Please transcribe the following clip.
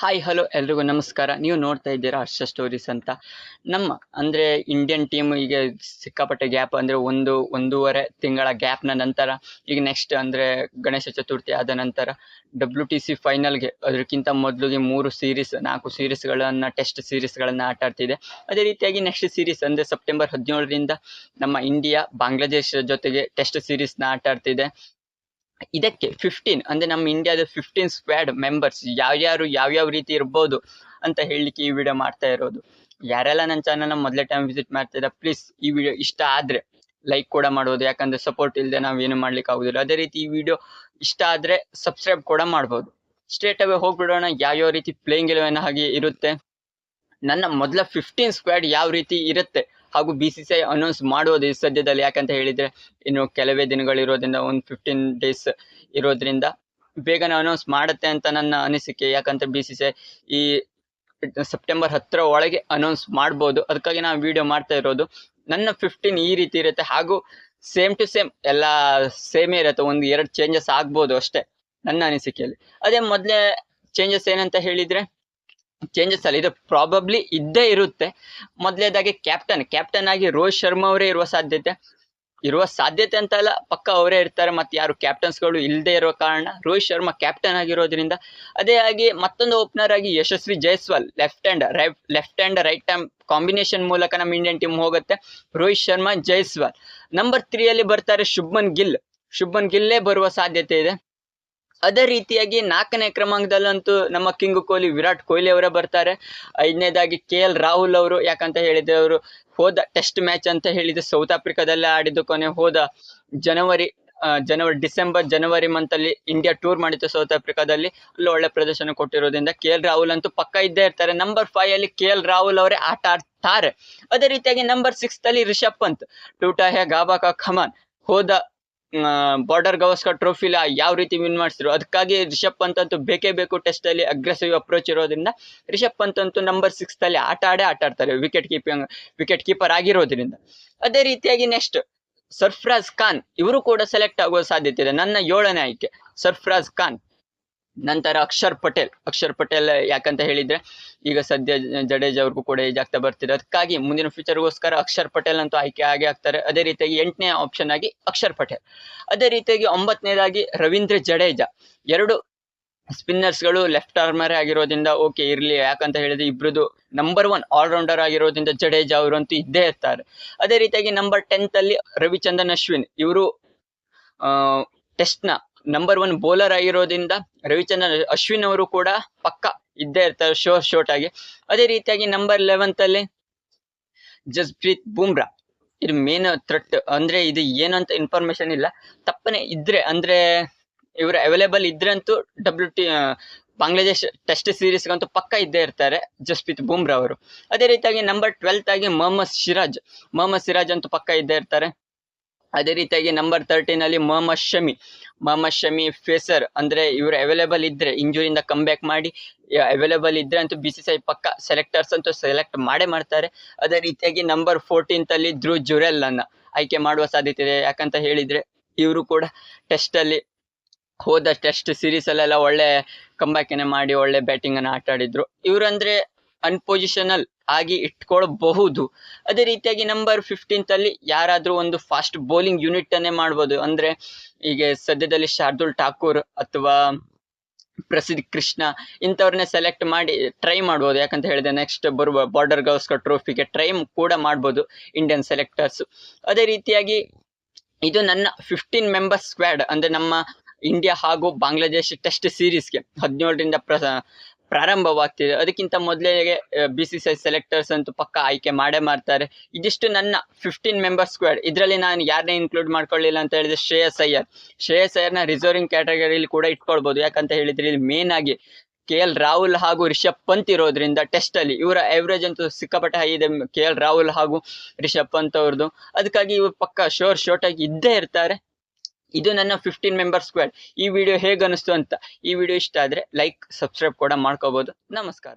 Hi hello ಎಲ್ರಿಗೂ ನಮಸ್ಕಾರ. ನೀವು ನೋಡ್ತಾ ಇದ್ದೀರಾ ಹರ್ಷ ಸ್ಟೋರೀಸ್ ಅಂತ. ನಮ್ಮ ಅಂದರೆ ಇಂಡಿಯನ್ ಟೀಮ್ ಈಗ ಸಿಕ್ಕಾಪಟ್ಟೆ ಗ್ಯಾಪ್ ಅಂದರೆ ಒಂದು, ಒಂದೂವರೆ ತಿಂಗಳ ಗ್ಯಾಪ್ನ ನಂತರ, ಈಗ ನೆಕ್ಸ್ಟ್ ಅಂದರೆ ಗಣೇಶ ಚತುರ್ಥಿ ಆದ ನಂತರ ಡಬ್ಲ್ಯೂ ಟಿ ಸಿ ಫೈನಲ್ಗೆ ಅದಕ್ಕಿಂತ ಮೊದಲಿಗೆ ಮೂರು ಸೀರೀಸ್ ನಾಲ್ಕು ಸೀರೀಸ್ಗಳನ್ನು ಟೆಸ್ಟ್ ಸೀರೀಸ್ಗಳನ್ನು ಆಟ ಆಡ್ತಿದೆ. ಅದೇ ರೀತಿಯಾಗಿ ನೆಕ್ಸ್ಟ್ ಸೀರೀಸ್ ಅಂದರೆ ಸೆಪ್ಟೆಂಬರ್ ಹದಿನೇಳರಿಂದ ನಮ್ಮ ಇಂಡಿಯಾ ಬಾಂಗ್ಲಾದೇಶ ಜೊತೆಗೆ ಟೆಸ್ಟ್ ಸೀರೀಸ್ನ ಆಟ ಆಡ್ತಿದೆ. ಇದಕ್ಕೆ ಫಿಫ್ಟೀನ್ ಅಂದ್ರೆ ನಮ್ಮ ಇಂಡಿಯಾದ ಫಿಫ್ಟೀನ್ ಸ್ಕ್ವಾಡ್ ಮೆಂಬರ್ಸ್ ಯಾವ್ಯಾರು ಯಾವ್ಯಾವ ರೀತಿ ಇರ್ಬೋದು ಅಂತ ಹೇಳಲಿಕ್ಕೆ ಈ ವಿಡಿಯೋ ಮಾಡ್ತಾ ಇರೋದು. ಯಾರೆಲ್ಲ ನನ್ನ ಚಾನಲ್ನ ಮೊದಲೇ ಟೈಮ್ ವಿಸಿಟ್ ಮಾಡ್ತಿದ್ದಾರೆ ಪ್ಲೀಸ್ ಈ ವಿಡಿಯೋ ಇಷ್ಟ ಆದರೆ ಲೈಕ್ ಕೂಡ ಮಾಡ್ಬೋದು, ಯಾಕಂದರೆ ಸಪೋರ್ಟ್ ಇಲ್ಲದೆ ನಾವು ಏನು ಮಾಡ್ಲಿಕ್ಕೆ ಆಗೋದಿಲ್ಲ. ಅದೇ ರೀತಿ ಈ ವಿಡಿಯೋ ಇಷ್ಟ ಆದರೆ ಸಬ್ಸ್ಕ್ರೈಬ್ ಕೂಡ ಮಾಡ್ಬೋದು. ಸ್ಟ್ರೇಟ್ ಅವೇ ಹೋಗ್ಬಿಡೋಣ, ಯಾವ್ಯಾವ ರೀತಿ ಪ್ಲೇಯಿಂಗ್ ಇಲೆವೆನ್ ಹಾಗೆ ಇರುತ್ತೆ. ನನ್ನ ಮೊದಲ ಫಿಫ್ಟೀನ್ ಸ್ಕ್ವಾಡ್ ಯಾವ ರೀತಿ ಇರುತ್ತೆ ಹಾಗೂ B C C I announce ಮಾಡುವುದು ಈ ಸದ್ಯದಲ್ಲಿ. ಯಾಕಂತ ಹೇಳಿದ್ರೆ, ಇನ್ನು ಕೆಲವೇ ದಿನಗಳಿರೋದ್ರಿಂದ ಒಂದು ಫಿಫ್ಟೀನ್ ಡೇಸ್ ಇರೋದ್ರಿಂದ ಬೇಗನೆ ಅನೌನ್ಸ್ ಮಾಡುತ್ತೆ ಅಂತ ನನ್ನ ಅನಿಸಿಕೆ. ಯಾಕಂತ ಬಿ ಸಿ ಸಿ ಐ ಈ ಸೆಪ್ಟೆಂಬರ್ ಹತ್ತರ ಒಳಗೆ ಅನೌನ್ಸ್ ಮಾಡ್ಬೋದು. ಅದಕ್ಕಾಗಿ ನಾನು ವಿಡಿಯೋ ಮಾಡ್ತಾ ಇರೋದು. ನನ್ನ ಫಿಫ್ಟೀನ್ ಈ ರೀತಿ ಇರುತ್ತೆ. ಹಾಗೂ ಸೇಮ್ ಟು ಸೇಮ್ ಎಲ್ಲ ಸೇಮೇ ಇರುತ್ತೆ. ಒಂದು ಎರಡು ಚೇಂಜಸ್ ಆಗ್ಬೋದು ಅಷ್ಟೇ ನನ್ನ ಅನಿಸಿಕೆಯಲ್ಲಿ. ಅದೇ ಮೊದಲೇ ಚೇಂಜಸ್ ಏನಂತ ಹೇಳಿದ್ರೆ ಚೇಂಜಸ್ ಅಲ್ಲಿ ಇದು. ಪ್ರಾಬಬ್ಲಿ ಇದ್ದೇ ಇರುತ್ತೆ. ಮೊದಲೇದಾಗಿ ಕ್ಯಾಪ್ಟನ್ ಕ್ಯಾಪ್ಟನ್ ಆಗಿ ರೋಹಿತ್ ಶರ್ಮಾ ಅವರೇ ಇರುವ ಸಾಧ್ಯತೆ. ಇರುವ ಸಾಧ್ಯತೆ ಅಂತ ಅಲ್ಲ, ಪಕ್ಕ ಅವರೇ ಇರ್ತಾರೆ, ಮತ್ತೆ ಯಾರು ಕ್ಯಾಪ್ಟನ್ಸ್ಗಳು ಇಲ್ಲದೆ ಇರೋ ಕಾರಣ ರೋಹಿತ್ ಶರ್ಮಾ ಕ್ಯಾಪ್ಟನ್ ಆಗಿರೋದ್ರಿಂದ. ಅದೇ ಆಗಿ ಮತ್ತೊಂದು ಓಪನರ್ ಆಗಿ Yashasvi Jaiswal left hand right left hand right hand combination ಮೂಲಕ ನಮ್ಮ ಇಂಡಿಯನ್ ಟೀಮ್ ಹೋಗುತ್ತೆ. ರೋಹಿತ್ ಶರ್ಮಾ, ಜೈಸ್ವಾಲ್. ನಂಬರ್ ತ್ರೀಯಲ್ಲಿ ಬರ್ತಾರೆ ಶುಭ್ಮನ್ ಗಿಲ್. ಶುಭ್ಮನ್ ಗಿಲ್ಲೇ ಬರುವ ಸಾಧ್ಯತೆ ಇದೆ. ಅದೇ ರೀತಿಯಾಗಿ ನಾಲ್ಕನೇ ಕ್ರಮಾಂಕದಲ್ಲಂತೂ ನಮ್ಮ ಕಿಂಗ್ ಕೊಹ್ಲಿ, ವಿರಾಟ್ ಕೊಹ್ಲಿ ಅವರೇ ಬರ್ತಾರೆ. ಐದನೇದಾಗಿ ಕೆ ಎಲ್ ರಾಹುಲ್ ಅವರು, ಯಾಕಂತ ಹೇಳಿದ್ರೆ ಅವರು ಹೋದ ಟೆಸ್ಟ್ ಮ್ಯಾಚ್ ಅಂತ ಹೇಳಿದ್ರೆ ಸೌತ್ ಆಫ್ರಿಕಾದಲ್ಲೇ ಆಡಿದ್ದು ಕೊನೆ ಹೋದ ಜನವರಿ ಜನವರಿ, ಡಿಸೆಂಬರ್, ಜನವರಿ ಮಂತ್ ಅಲ್ಲಿ ಇಂಡಿಯಾ ಟೂರ್ ಮಾಡಿತ್ತು ಸೌತ್ ಆಫ್ರಿಕಾದಲ್ಲಿ. ಅಲ್ಲಿ ಒಳ್ಳೆ ಪ್ರದರ್ಶನ ಕೊಟ್ಟಿರೋದ್ರಿಂದ ಕೆ ಎಲ್ ರಾಹುಲ್ ಅಂತೂ ಪಕ್ಕ ಇದ್ದೇ ಇರ್ತಾರೆ. ನಂಬರ್ ಫೈವ್ ಅಲ್ಲಿ ಕೆ ಎಲ್ ರಾಹುಲ್ ಅವರೇ ಆಟ ಆಡ್ತಾರೆ. ಅದೇ ರೀತಿಯಾಗಿ ನಂಬರ್ ಸಿಕ್ಸ್ ಅಲ್ಲಿ ರಿಷಬ್ ಪಂತ್, ಟೂಟಾ ಹೇ ಗಾಬಾಕ ಖಮಾನ್ ಹೋದ ಬಾರ್ಡರ್ ಗವಸ್ಕರ್ ಟ್ರೋಫಿಲಿ ಯಾವ ರೀತಿ ವಿನ್ ಮಾಡಿಸಿದ್ರು? ಅದಕ್ಕಾಗಿ ರಿಷಬ್ ಪಂತ್ ಅಂತೂ ಬೇಕೇ ಬೇಕು ಟೆಸ್ಟ್ ಅಲ್ಲಿ ಅಗ್ರೆಸಿವ್ ಅಪ್ರೋಚ್ ಇರೋದ್ರಿಂದ ರಿಷಬ್ ಪಂತ್ ಅಂತೂ ನಂಬರ್ ಸಿಕ್ಸ್ ಅಲ್ಲಿ ಆಟ ಆಡೇ ಆಟ ಆಡ್ತಾರೆ ವಿಕೆಟ್ ಕೀಪಿಂಗ್ ವಿಕೆಟ್ ಕೀಪರ್ ಆಗಿರೋದ್ರಿಂದ. ಅದೇ ರೀತಿಯಾಗಿ ನೆಕ್ಸ್ಟ್ ಸರ್ಫ್ರಾಜ್ ಖಾನ್ ಇವರು ಕೂಡ ಸೆಲೆಕ್ಟ್ ಆಗುವ ಸಾಧ್ಯತೆ ಇದೆ. ನನ್ನ ಏಳನೇ ಆಯ್ಕೆ ಸರ್ಫ್ರಾಜ್ ಖಾನ್ ನಂತರ ಅಕ್ಷರ್ ಪಟೇಲ್ ಅಕ್ಷರ್ ಪಟೇಲ್ ಯಾಕಂತ ಹೇಳಿದ್ರೆ ಈಗ ಸದ್ಯ ಜಡೇಜ್ ಅವ್ರಿಗೂ ಕೂಡ ಏಜ್ ಆಗ್ತಾ ಬರ್ತಿದೆ. ಅದಕ್ಕಾಗಿ ಮುಂದಿನ ಫ್ಯೂಚರ್ಗೋಸ್ಕರ ಅಕ್ಷರ್ ಪಟೇಲ್ ಅಂತೂ ಆಯ್ಕೆ ಆಗಿ ಆಗ್ತಾರೆ. ಅದೇ ರೀತಿಯಾಗಿ ಎಂಟನೇ ಆಪ್ಷನ್ ಆಗಿ ಅಕ್ಷರ್ ಪಟೇಲ್. ಅದೇ ರೀತಿಯಾಗಿ ಒಂಬತ್ತನೇದಾಗಿ ರವೀಂದ್ರ ಜಡೇಜಾ. ಎರಡು ಸ್ಪಿನ್ನರ್ಸ್ಗಳು ಲೆಫ್ಟ್ ಆರ್ಮರ್ ಆಗಿರೋದ್ರಿಂದ ಓಕೆ ಇರಲಿ. ಯಾಕಂತ ಹೇಳಿದ್ರೆ ಇಬ್ರದ್ದು ನಂಬರ್ ಒನ್ ಆಲ್ರೌಂಡರ್ ಆಗಿರೋದ್ರಿಂದ ಜಡೇಜಾ ಅಂತೂ ಇದ್ದೇ ಇರ್ತಾರೆ. ಅದೇ ರೀತಿಯಾಗಿ ನಂಬರ್ ಟೆಂತ್ ಅಲ್ಲಿ ರವಿಚಂದ್ರನ್, ಅಶ್ವಿನ್ ಇವರು ಟೆಸ್ಟ್ನ ನಂಬರ್ ಒನ್ ಬೌಲರ್ ಆಗಿರೋದ್ರಿಂದ ರವಿಚಂದ್ರನ್, ಅಶ್ವಿನ್ ಅವರು ಕೂಡ ಪಕ್ಕ ಇದ್ದೇ ಇರ್ತಾರೆ, ಶೋ ಶೋರ್ಟ್ ಆಗಿ. ಅದೇ ರೀತಿಯಾಗಿ ನಂಬರ್ ಲೆವೆಂತ್ ಅಲ್ಲಿ ಜಸ್ಪ್ರೀತ್ ಬುಮ್ರಾ. ಇದು ಮೇನ್ ಥ್ರೆಟ್ ಅಂದ್ರೆ ಇದು ಏನಂತ ಇನ್ಫಾರ್ಮೇಶನ್ ಇಲ್ಲ. ತಪ್ಪನೆ ಇದ್ರೆ, ಅಂದ್ರೆ ಇವರು ಅವೈಲೇಬಲ್ ಇದ್ರೆ ಅಂತೂ ಡಬ್ಲ್ಯೂ ಟಿ ಬಾಂಗ್ಲಾದೇಶ್ ಟೆಸ್ಟ್ ಸೀರೀಸ್ಗಂತೂ ಪಕ್ಕ ಇದ್ದೇ ಇರ್ತಾರೆ ಜಸ್ಪ್ರೀತ್ ಬುಮ್ರಾ ಅವರು. ಅದೇ ರೀತಿಯಾಗಿ ನಂಬರ್ ಟ್ವೆಲ್ತ್ ಆಗಿ ಮೊಹಮ್ಮದ್ ಸಿರಾಜ್. ಮೊಹಮ್ಮದ್ ಸಿರಾಜ್ ಅಂತೂ ಪಕ್ಕ ಇದ್ದೇ ಇರ್ತಾರೆ. ಅದೇ ರೀತಿಯಾಗಿ ನಂಬರ್ ತರ್ಟೀನ್ ಅಲ್ಲಿ ಮೊಹಮ್ಮದ್ ಶಮಿ ಮೊಹಮ್ಮದ್ ಶಮಿ ಫೇಸರ್ ಅಂದ್ರೆ ಇವರು ಅವೈಲೇಬಲ್ ಇದ್ರೆ ಇಂಜುರಿಯಿಂದ ಕಮ್ ಬ್ಯಾಕ್ ಮಾಡಿ ಅವೈಲೇಬಲ್ ಇದ್ರೆ ಅಂತೂ ಬಿ ಸಿ ಸಿ ಐ ಪಕ್ಕ ಸೆಲೆಕ್ಟರ್ಸ್ ಅಂತೂ ಸೆಲೆಕ್ಟ್ ಮಾಡೇ ಮಾಡ್ತಾರೆ. ಅದೇ ರೀತಿಯಾಗಿ ನಂಬರ್ ಫೋರ್ಟೀನ್ತ್ ಅಲ್ಲಿ ಧ್ರುವ್ ಜುರೆಲ್ ಅನ್ನ ಆಯ್ಕೆ ಮಾಡುವ ಸಾಧ್ಯತೆ ಇದೆ. ಯಾಕಂತ ಹೇಳಿದ್ರೆ ಇವರು ಕೂಡ ಟೆಸ್ಟ್ ಅಲ್ಲಿ ಹೋದ ಟೆಸ್ಟ್ ಸೀರೀಸ್ ಅಲ್ಲೆಲ್ಲ ಒಳ್ಳೆ ಕಂಬ್ಯಾಕನೆ ಮಾಡಿ, ಒಳ್ಳೆ ಬ್ಯಾಟಿಂಗ್ ಅನ್ನ ಆಟ ಆಡಿದ್ರು ಇವ್ರಂದ್ರೆ ಅನ್ಪೊಸಿಷನಲ್ ಆಗಿ ಇಟ್ಕೊಳ್ಬಹುದು. ಅದೇ ರೀತಿಯಾಗಿ ನಂಬರ್ ಫಿಫ್ಟೀನ್ತ್ ಅಲ್ಲಿ ಯಾರಾದ್ರೂ ಒಂದು ಫಾಸ್ಟ್ ಬೌಲಿಂಗ್ ಯೂನಿಟ್ ಅನ್ನೇ ಮಾಡ್ಬೋದು. ಅಂದ್ರೆ ಈಗ ಸದ್ಯದಲ್ಲಿ ಶಾರ್ದುಲ್ ಠಾಕೂರ್ ಅಥವಾ ಪ್ರಸಿದ್ಧ ಕೃಷ್ಣ ಇಂಥವ್ರನ್ನೇ ಸೆಲೆಕ್ಟ್ ಮಾಡಿ ಟ್ರೈ ಮಾಡ್ಬೋದು. ಯಾಕಂತ ಹೇಳಿದೆ ನೆಕ್ಸ್ಟ್ ಬರುವ ಬಾರ್ಡರ್ ಗೌಸ್ಕರ್ ಟ್ರೋಫಿಗೆ ಟ್ರೈ ಕೂಡ ಮಾಡ್ಬೋದು ಇಂಡಿಯನ್ ಸೆಲೆಕ್ಟರ್ಸ್ ಅದೇ ರೀತಿಯಾಗಿ ಇದು ನನ್ನ ಫಿಫ್ಟೀನ್ ಮೆಂಬರ್ಸ್ ಸ್ಕ್ವಾಡ್ ಅಂದ್ರೆ ನಮ್ಮ ಇಂಡಿಯಾ ಹಾಗೂ ಬಾಂಗ್ಲಾದೇಶ ಟೆಸ್ಟ್ ಸೀರೀಸ್ಗೆ ಹದಿನೇಳರಿಂದ ಪ್ರ ಪ್ರಾರಂಭವಾಗ್ತಿದೆ. ಅದಕ್ಕಿಂತ ಮೊದಲೇ B C C I selectors ಅಂತೂ ಪಕ್ಕ ಆಯ್ಕೆ ಮಾಡೇ ಮಾಡ್ತಾರೆ. ಇದಿಷ್ಟು ನನ್ನ ಫಿಫ್ಟೀನ್ ಮೆಂಬರ್ ಸ್ಕ್ವಾಡ್ ಇದರಲ್ಲಿ ನಾನು ಯಾರನ್ನೇ ಇನ್ಕ್ಲೂಡ್ ಮಾಡ್ಕೊಳ್ಳಿಲ್ಲ ಅಂತ ಹೇಳಿದ್ರೆ ಶ್ರೇಯಸ್ ಅಯ್ಯರ್. ಶ್ರೇಯಸ್ ಅಯ್ಯರ್ನ ರಿಸರ್ವಿಂಗ್ ಕ್ಯಾಟಗರಿಯಲ್ಲಿ ಕೂಡ ಇಟ್ಕೊಳ್ಬೋದು. ಯಾಕಂತ ಹೇಳಿದ್ರೆ ಇಲ್ಲಿ ಮೇನ್ ಆಗಿ ಕೆ ಎಲ್ ರಾಹುಲ್ ಹಾಗೂ ರಿಷಬ್ ಪಂತ್ ಇರೋದ್ರಿಂದ ಟೆಸ್ಟ್ ಅಲ್ಲಿ ಇವರ ಎವರೇಜ್ ಅಂತೂ ಸಿಕ್ಕಾಪಟ್ಟೆ ಹೈ ಇದೆ. ಕೆ ಎಲ್ ರಾಹುಲ್ ಹಾಗೂ ರಿಷಬ್ ಪಂತ್ ಅವ್ರದ್ದು ಅದಕ್ಕಾಗಿ ಇವ್ರು ಪಕ್ಕ ಶೋರ್ ಶೋರ್ಟ್ ಆಗಿ ಇದ್ದೇ ಇರ್ತಾರೆ. ಇದು ನನ್ನ ಫಿಫ್ಟೀನ್ ಮೆಂಬರ್ ಸ್ಕ್ವಾಡ್ ಈ ವಿಡಿಯೋ ಹೇಗೆ ಅನಿಸ್ತು ಅಂತ ಈ ವಿಡಿಯೋ ಇಷ್ಟ ಆದ್ರೆ ಲೈಕ್ ಸಬ್ಸ್ಕ್ರೈಬ್ ಕೂಡ ಮಾಡ್ಕೋಬಹುದು ನಮಸ್ಕಾರ.